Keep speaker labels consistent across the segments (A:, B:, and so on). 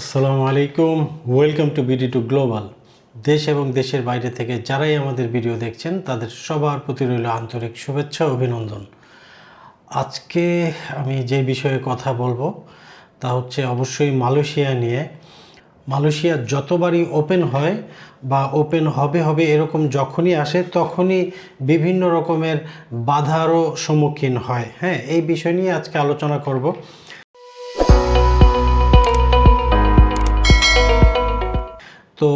A: আসসালামু আলাইকুম welcome to BD to global দেশ এবং দেশের বাইরে থেকে যারাই আমাদের ভিডিও দেখছেন, তাদের সবার প্রতি রইল আন্তরিক শুভেচ্ছা, অভিনন্দন। আজকে আমি যে বিষয়ে কথা বলব, তা হচ্ছে অবশ্যই মালয়েশিয়া নিয়ে। মালয়েশিয়া যতবারই ওপেন হয় বা ওপেন হবে হবে এরকম যখনই আসে, তখনই বিভিন্ন রকমের বাধারও সম্মুখীন হয়। হ্যাঁ এই বিষয় নিয়ে আজকে আলোচনা করব। তো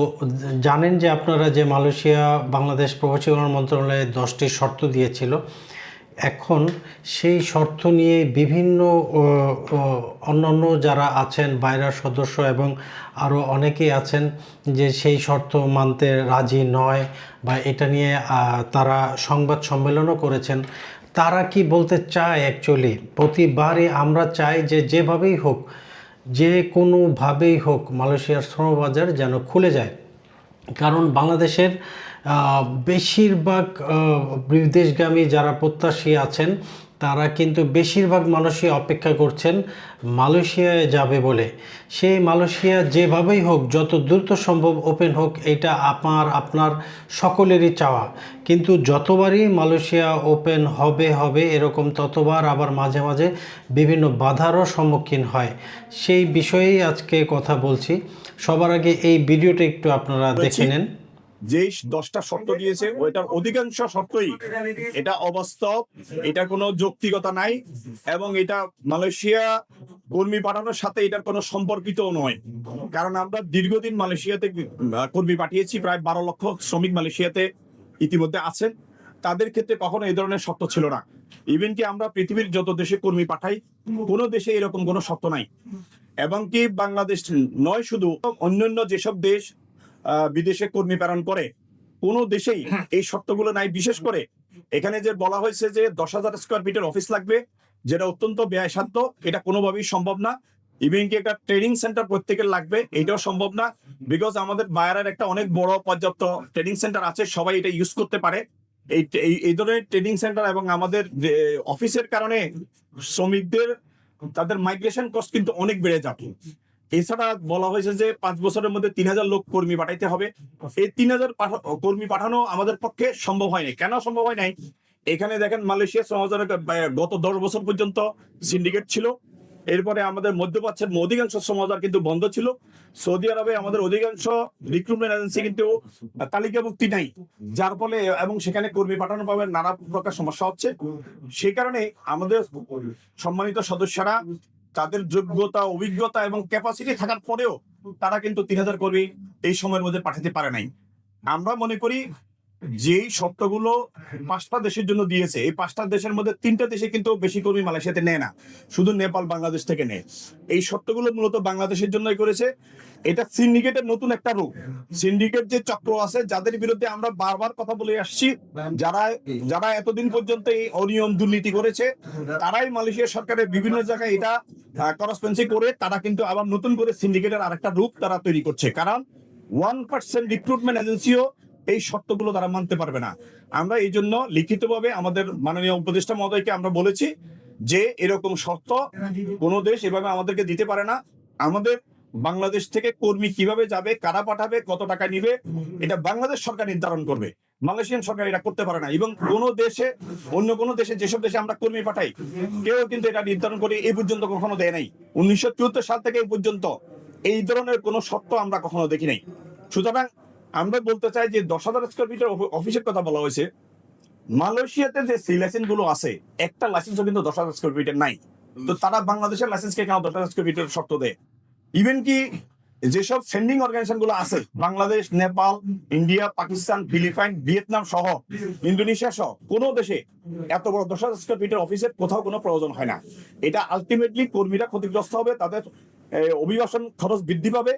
A: জানেন যে আপনারা যে মালয়েশিয়া, বাংলাদেশ প্রবাসী কল্যাণ মন্ত্রণালয়ে দশটি শর্ত দিয়েছিল। এখন সেই শর্ত নিয়ে বিভিন্ন অন্যান্য যারা আছেন, বাইরের সদস্য এবং আরও অনেকেই আছেন যে সেই শর্ত মানতে রাজি নয় বা এটা নিয়ে তারা সংবাদ সম্মেলনও করেছেন। তারা কি বলতে চায় অ্যাকচুয়ালি প্রতিবারই আমরা চাই যে যেভাবেই হোক যে কোনোভাবেই হোক মালয়েশিয়ার শ্রমবাজার যেন খুলে যায়। কারণ বাংলাদেশের বেশিরভাগ বিদেশগামী যারা প্রত্যাশী আছেন তারা কিন্তু বেশিরভাগ মানুষই অপেক্ষা করছেন মালয়েশিয়ায় যাবে বলে। সেই মালয়েশিয়া যেভাবেই হোক যত দ্রুত সম্ভব ওপেন হোক এটা আমার আপনার সকলেরই চাওয়া। কিন্তু যতবারই মালয়েশিয়া ওপেন হবে হবে এরকম ততবার আবার মাঝে মাঝে বিভিন্ন বাধারও সম্মুখীন হয়। সেই বিষয়েই আজকে কথা বলছি। সবার আগে এই ভিডিওটা একটু আপনারা দেখে নেন।
B: যেই দশটা শর্ত দিয়েছে, ওইটার অধিকাংশ শর্তই এটা অবাস্তব, এটা কোনো যৌক্তিকতা নাই, এবং এটা মালয়েশিয়া কর্মী পাঠানোর সাথে এটার কোনো সম্পর্কিত নয়। কারণ আমরা দীর্ঘদিন মালয়েশিয়াতে কর্মী পাঠিয়েছি, প্রায় বারো লক্ষ শ্রমিক মালয়েশিয়াতে ইতিমধ্যে আছেন। তাদের ক্ষেত্রে কখনো এই ধরনের শর্ত ছিল না। ইভেন কি আমরা পৃথিবীর যত দেশে কর্মী পাঠাই, কোনো দেশে এরকম কোনো শর্ত নাই। এবং কি বাংলাদেশ নয় শুধু, অন্যান্য যেসব দেশ বিদেশে কর্মী প্রেরণ করে। কোন দেশেই এই শর্তগুলো নাই বিশেষ করে এখানে যে বলা হয়েছে যে দশ হাজার স্কোয়ার ফিটের অফিস লাগবে যেটা অত্যন্ত ব্যয়সাধ্য এটা কোনোভাবেই সম্ভব না। ইভেন কি একটা ট্রেনিং সেন্টার প্রত্যেকের লাগবে এটাও সম্ভব না। বিকজ আমাদের বায়ারের একটা অনেক বড় পর্যাপ্ত ট্রেনিং সেন্টার আছে সবাই এটা ইউজ করতে পারে। এই এই- এই ধরনের ট্রেনিং সেন্টার এবং আমাদের অফিসের কারণে শ্রমিকদের তাদের মাইগ্রেশন কস্ট কিন্তু অনেক বেড়ে যাবে। এছাড়া বলা হয়েছে যে পাঁচ বছরের মধ্যে তিন হাজার লোক কর্মী পাঠাইতে হবে। এই তিন হাজার কর্মী পাঠানো আমাদের পক্ষে সম্ভব হয়নি। কেন সম্ভব হয় নাই? এখানে দেখেন মালয়েশিয়া গত দশ বছর পর্যন্ত সিন্ডিকেট ছিল। এরপরে আমাদের মধ্যপ্রাচ্যের অধিকাংশ সমাজার কিন্তু বন্ধ ছিল। সৌদি আরবে আমাদের অধিকাংশ রিক্রুটমেন্ট এজেন্সি কিন্তু তালিকাভুক্তি নাই। যার ফলে এবং সেখানে কর্মী পাঠানো পাবে নানা প্রকার সমস্যা হচ্ছে। সেই কারণে আমাদের সম্মানিত সদস্যরা তাদের যোগ্যতা, অভিজ্ঞতা এবং ক্যাপাসিটি থাকার পরেও তারা কিন্তু তিন হাজার কর্মী এই সময়ের মধ্যে পাঠাতে পারে নাই। আমরা মনে করি যেই শর্তগুলো পাঁচটা দেশের জন্য দিয়েছে, এই পাঁচটা দেশের মধ্যে তিনটা দেশে কিন্তু বেশি কর্মী মালয়েশিয়াতে নেয় না। শুধু নেপাল, বাংলাদেশ থেকে নেয়। এই শর্তগুলো মূলত বাংলাদেশের জন্যই করেছে। এটা সিন্ডিকেটের নতুন একটা রূপ। সিন্ডিকেট যে চক্র আছে, যাদের বিরুদ্ধে আমরা বারবার কথা বলে আসছি, যারা যারা এতদিন পর্যন্ত এই অনিয়ম দুর্নীতি করেছে, তারাই মালয়েশিয়া সরকারের বিভিন্ন জায়গায় এটা করসপেন্সি করে তারা কিন্তু আবার নতুন করে সিন্ডিকেটের আরেকটা রূপ তারা তৈরি করছে। কারণ ওয়ান পার্সেন্ট রিক্রুটমেন্ট এজেন্সিও এই শর্তগুলো তারা মানতে পারবে না। আমরা এই জন্য লিখিতভাবে আমাদের মাননীয় উপদেষ্টা মহোদয়কে আমরা বলেছি যে এরকম শর্ত কোনো দেশ এভাবে আমাদেরকে দিতে পারে না। আমাদের বাংলাদেশ থেকে কর্মী কীভাবে যাবে, কারা পাঠাবে, কত টাকা নিবে, এটা বাংলাদেশ সরকার নির্ধারণ করবে। মালয়েশিয়ান সরকার এটা করতে পারে না এবং কোন দেশে, অন্য কোন দেশে যেসব দেশে আমরা কর্মী পাঠাই, কেউ কিন্তু এটা নির্ধারণ করে এই পর্যন্ত কখনো দেয় নাই। উনিশশো চুয়াত্তর সাল থেকে এই পর্যন্ত এই ধরনের কোনো শর্ত আমরা কখনো দেখি নাই। সুতরাং আমরা বলতে চাই যে দশ হাজার স্কোয়ার ফিটের অফিসের কথা বলা হয়েছে। মালয়েশিয়াতে যে সি লাইসেন্সগুলো আছে, একটা লাইসেন্সও কিন্তু দশ হাজার স্কোয়ার ফিটের নাই। তো তারা বাংলাদেশের লাইসেন্সকে কেন দশ হাজার স্কোয়ার ফিটের শর্ত দেয়। ইভেন কি যেসব সেন্ডিং অর্গানাইজেশনগুলো আছে, Bangladesh, Nepal, India, Pakistan, Philippines, Vietnam সহ, ইন্দোনেশিয়া সহ, কোন দেশে এত বড় দশ হাজার স্কোয়ার ফিটের অফিসের কোথাও কোনো প্রয়োজন হয় না। এটা আলটিমেটলি কর্মীরা ক্ষতিগ্রস্ত হবে, তাদের অভিবাসন খরচ বৃদ্ধি পাবে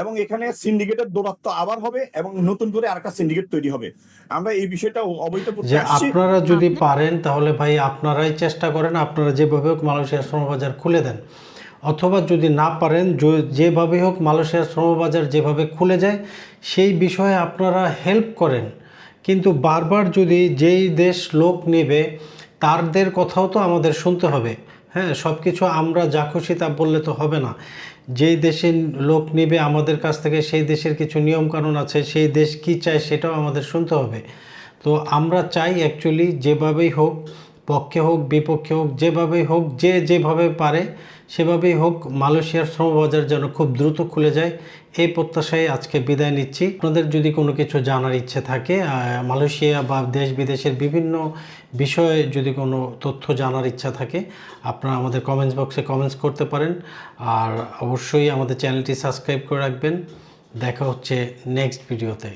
B: এবং এখানে সিন্ডিকেটের দৌরাত্ম আবার হবে এবং নতুন করে আরেকটা সিন্ডিকেট তৈরি হবে। আমরা এই বিষয়টা অবৈধ করতে
A: আপনারা যদি পারেন তাহলে ভাই আপনারাই চেষ্টা করেন আপনারা যেভাবে হোক মালয়েশিয়ার শ্রমবাজার খুলে দেন। অথবা যদি না পারেন যেভাবে হোক মালয়েশিয়ার শ্রমবাজার যেভাবে খুলে যায় সেই বিষয়ে আপনারা হেল্প করেন। কিন্তু বারবার যদি যেই দেশ লোক নেবে তাদের কথাও তো আমাদের শুনতে হবে। হ্যাঁ সব কিছু আমরা যা খুশি তা বললে তো হবে না। যেই দেশের লোক নেবে আমাদের কাছ থেকে, সেই দেশের কিছু নিয়মকানুন আছে, সেই দেশ কি চায় সেটাও আমাদের শুনতে হবে। তো আমরা চাই অ্যাকচুয়ালি যেভাবেই হোক, পক্ষে হোক, বিপক্ষে হোক, যেভাবেই হোক, যে যেভাবে পারে সেভাবেই হোক, মালয়েশিয়ার শ্রমবাজার যেন খুব দ্রুত খুলে যায়, এই প্রত্যাশায় আজকে বিদায় নিচ্ছি। আপনাদের যদি কোনো কিছু জানার ইচ্ছে থাকে মালয়েশিয়া বা দেশ বিদেশের বিভিন্ন বিষয়ে যদি কোনো তথ্য জানার ইচ্ছা থাকে, আপনারা আমাদের কমেন্টস বক্সে কমেন্টস করতে পারেন। আর অবশ্যই আমাদের চ্যানেলটি সাবস্ক্রাইব করে রাখবেন। দেখা হচ্ছে নেক্সট ভিডিওতে